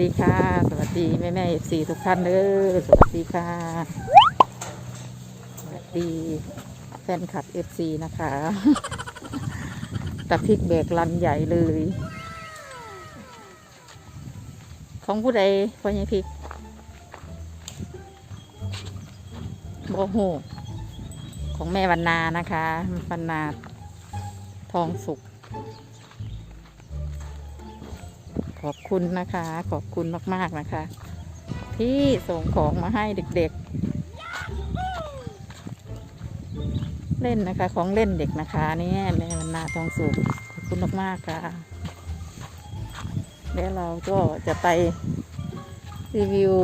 ดีค่ะ สวัสดีแม่แม่เอฟซีทุกท่านเด้อสวัสดีค่ะ สวัสดีแฟนคลับเอฟซีนะคะตะพริกแบกลันใหญ่เลย ของผู้ใดพ่อใหญ่พริกโบโหของแม่วันนานะคะวันนาทองสุก ขอบคุณนะคะ ขอบคุณมาก ๆ นะคะ ที่ส่งของมาให้เด็ก ๆ เล่นนะคะ ของเล่นเด็กนะคะนี่แม่วันนาทองสุกขอบคุณมาก ๆ ค่ะ แล้วเราก็จะไปรีวิว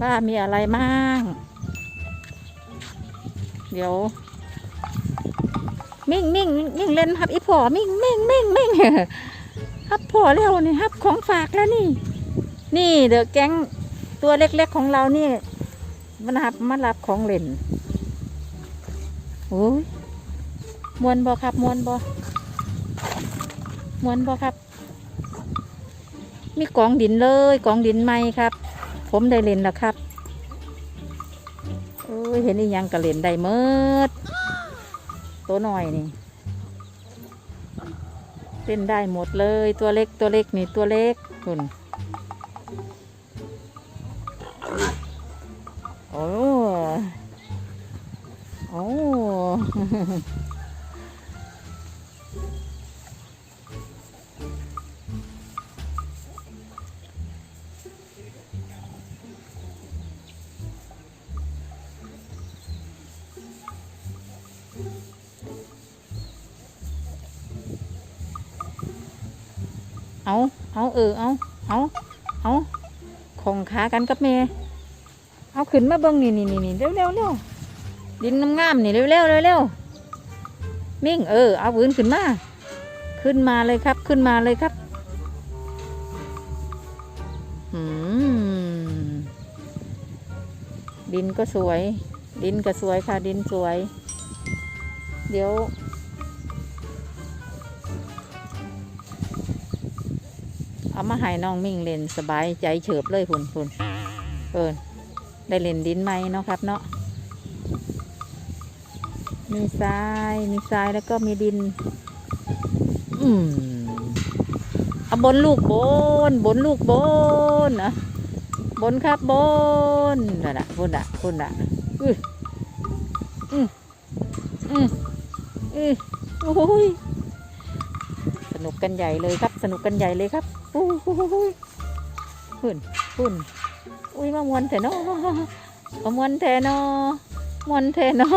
ว่ามีอะไรบ้าง เดี๋ยว มิ่งมิ่งมิ่งเล่นครับอีพอมิ่งมิ่งมิ่งมิ่ง ฮับพอแล้วนี่ฮับของฝากแล้วนี่ นี่เดอะแก๊งตัวเล็กๆของเรานี่ มันหับมารับของเล่นโอ้ยมวนบอครับมวนบอมวนบอครับ มีกองดินเลยกองดินไหมครับ ผมได้เล่นแล้วครับเอ้ยเห็นอีหยังกระเล่นได้เมิดตัวหน่อยนี่ เล่นได้หมดเลยตัวเล็กตัวเล็กนี่ตัวเล็กคุณโอ้โอ้ เอาเอาเออเอาเอาเอาของขากันกับเมย์เอาขึ้นมาเบิ้งนี่นี่นี่เร็วเร็วเร็วดินงามๆนี่เร็วเร็วเร็วเร็วมิ่งเออเอาพื้นขึ้นมา ขึ้นมาเลยครับขึ้นมาเลยครับอืมดินก็สวย ดินก็สวยค่ะดินสวย เดี๋ยว มาให้น้องมิ่งเล่นสบายใจเฉิบเลยพุ่นพุ่นเอินได้เล่นดินไหมเนาะครับเนาะมีทรายมีทรายแล้วก็มีดิน อืมเอาบนลูกบน บนลูกบนนะบนครับบนนั่นน่ะพุ่นอะพุ่นอะอืออืออืออือโอ้ยสนุกกันใหญ่เลยครับ สนุกกันใหญ่เลยครับ อู้หูหุ่นหุ่นอุ้ยมามวนแทนอมามวนแทนอมวนแทนอ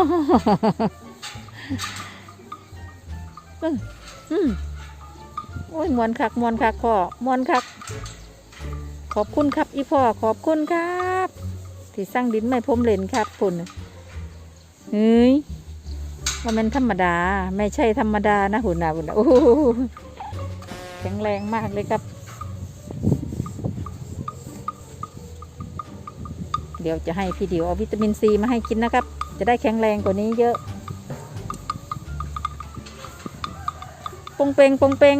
อืมอืมอุ้ยมวนคักมวนคักพ่อมวนคัก ขอบคุณครับอีพ่อขอบคุณครับที่สร้างดินไม่พรมเลนครับคุณเฮ้ยว่ามันธรรมดา ไม่ใช่ธรรมดานะหุ่นนะหุ่นนะโอ้แข็งแรงมากเลยครับ ดี๋ยวจะให้พี่เดียวเอาวิตามินซีมาให้กินนะครับ จะได้แข็งแรงกว่านี้เยอะปงเปงปงเปง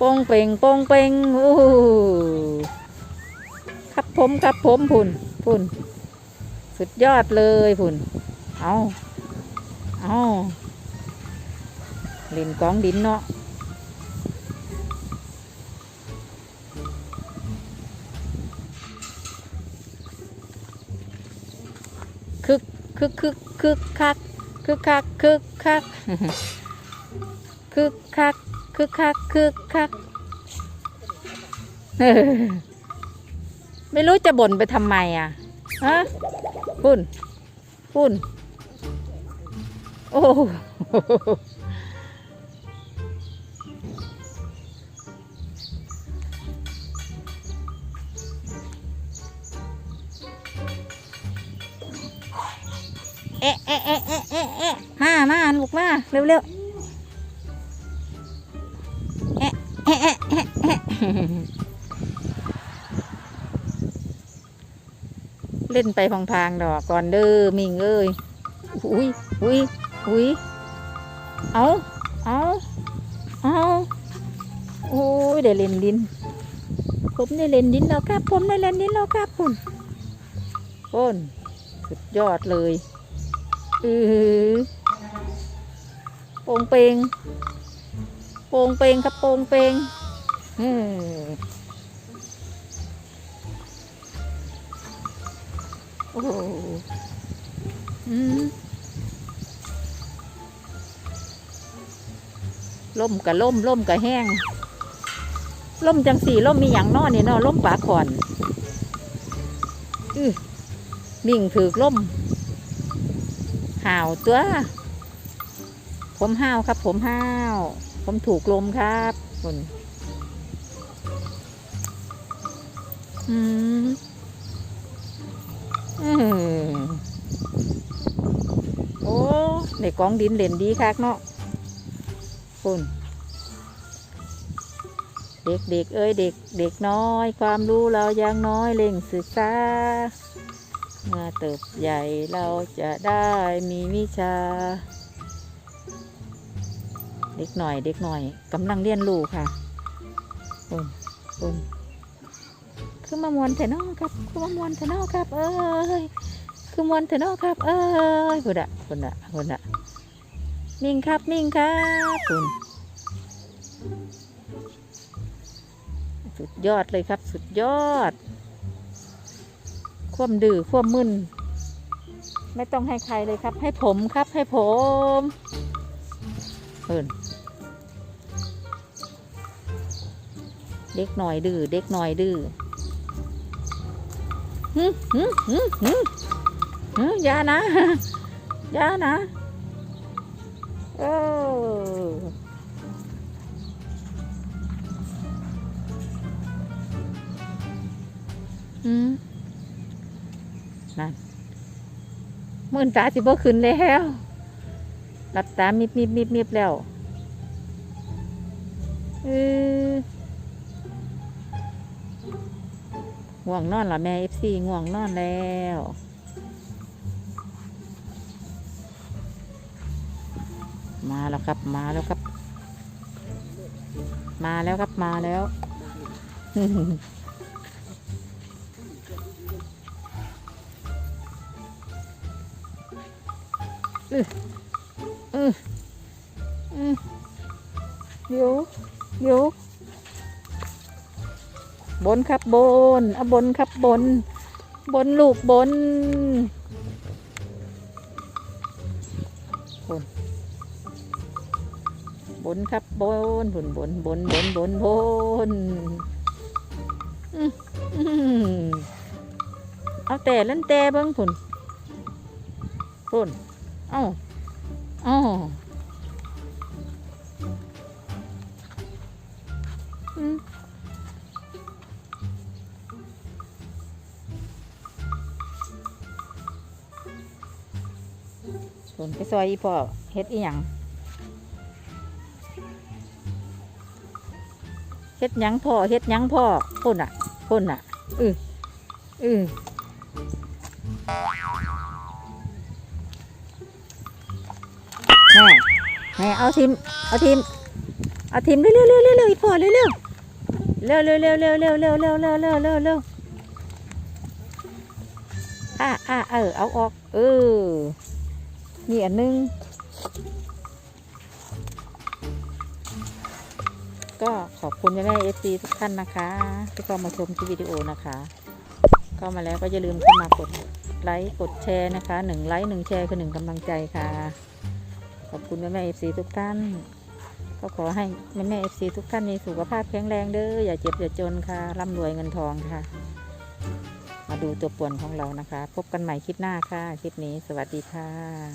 ปงเปงปงเปงโอ้โหครับผมครับผมพุ่นพุ่น สุดยอดเลยพุ่น เอาเอาเล่นกองดินเนาะ คึกคึกคึกคึกคักคึกคักคึกคักคึกคักคึกคักคึกคักเออไม่รู้จะบ่นไปทำไมอะฮะปุ่นปุ่นโอ้ กมาเร็วเร็วเอะเอะเอะเอะเอ๊ะเล่นไปพางๆดอกก่อนเด้อมิงเอ้ยอุ้ยอุ้ยอุ้ยเอาเอาเอาโอ้ยได้เล่นดิน ผมได้เล่นดินแล้วครับ ผมได้เล่นดินแล้วครับคุณคุณสุดยอดเลย อือ ป่งเปงโป่งเปงครับโป่งเปงอืมโอ้โหอืมล่มกับล่มล่มกับแห้งล่มจังสี่ล่มมีอย่างนอนี่เนาะล่มปลาขอนอือนิ่งถือล่มห่าวตัว ผมห้าวครับ ผมห้าว ผมถูกลมครับคุณอืมอืมโอ้ในกองดินเล่นดีคักเนาะคุณเด็กเด็กเอ้ยเด็กเด็กน้อย ความรู้เรายังน้อยเล่งศึกษาเมื่อเติบใหญ่เราจะได้มีวิชา เด็กหน่อย เด็กหน่อยกำลังเรียนรู้ค่ะปุ่นปุ่นคือมามวนเถนอครับคือมามวนเถนอครับ เอ้ยคือมวนเถนอครับ เอ้ยคุณอะคุณอะคุณอะนิ่งครับนิ่งครับคุณสุดยอดเลยครับ สุดยอด ควมดื้อควมมึนไม่ต้องให้ใครเลยครับ ให้ผมครับให้ผมเอิน เด็กหน่อยดื้อเด็กหน่อยดื้อฮึฮึฮึฮึฮึอย่านะอย่านะเอออืมนั่นมื่นตาสิบ่ขึ้นแล้วหลับตามิบมิบมิบมิบแล้วเออ ง่วงนอนละแม่เอฟซีง่วงนอนแล้วมาแล้วครับมาแล้วครับ มาแล้วครับมาแล้ว เดี๋ยวเดี๋ยว บนครับบนเอาบนครับบน บนลูกบนบนบนครับบนบนบนบนบนบนบนเอาแต่เล่นแต่เบิ้งผุนผุนเอ้าเอ้าอืม ส่วนไปซอยอีพ่อเฮ็ดอีหยังเฮ็ดยังพ่อเฮ็ดยังพ่อพ่นอะพ่นอะอืออือแม่แม่เอาทิมเอาทิมเอาทิมเร็วเร็วเร็วเร็วเร็วอีพ่อเร็วเร็วเร็วเร็วเร็วเร็วเร็วเร็วเร็วเร็วเร็วเร็วเร็วอะอะเออเอาออกเออ นี่อันหนึง ก็ขอบคุณแม่แม่เอฟซีทุกท่านนะคะ ที่เข้ามาชมที่วิดีโอนะคะเข้ามาแล้วก็อย่าลืมเข้ามากดไลค์กดแชร์นะคะหนึ่งไลค์หนึ่งแชร์คือหนึ่งกำลังใจค่ะ ขอบคุณแม่แม่เอฟซีทุกท่าน ก็ขอให้แม่แม่เอฟซีทุกท่านมีสุขภาพแข็งแรงเด้ออย่าเจ็บอย่าจนค่ะร่ำรวยเงินทองค่ะ มาดูตัวป่วนของเรานะคะ พบกันใหม่คลิปหน้าค่ะ คลิปนี้สวัสดีค่ะ